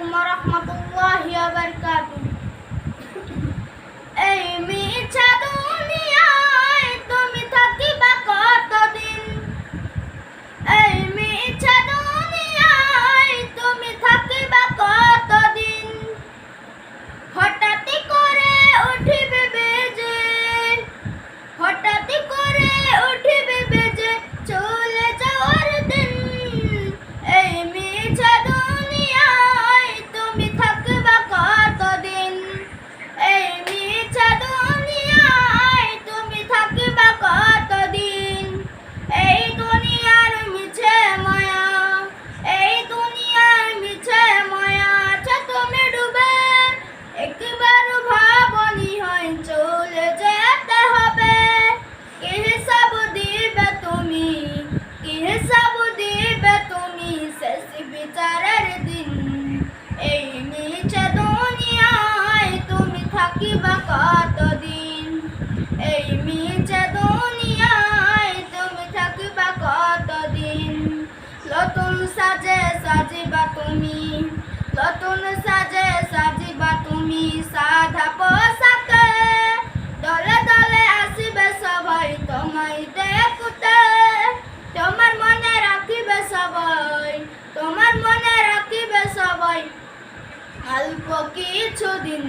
Assalamualaikum warahmatullahi তুমি থাকিবা কতদিন? এই মিছে দুনিয়ায় তুমি থাকিবা কতদিন? নতুন সাজে সাজিবা তুমি, নতুন সাজে সাজিবা তুমি সাধা পোশাকে। দলে দলে আসিবে সবাই তোমায় দেখতে। তোমার মনে রাখিবে সবাই, তোমার মনে রাখিবে সবাই। অল্প কিছুদিন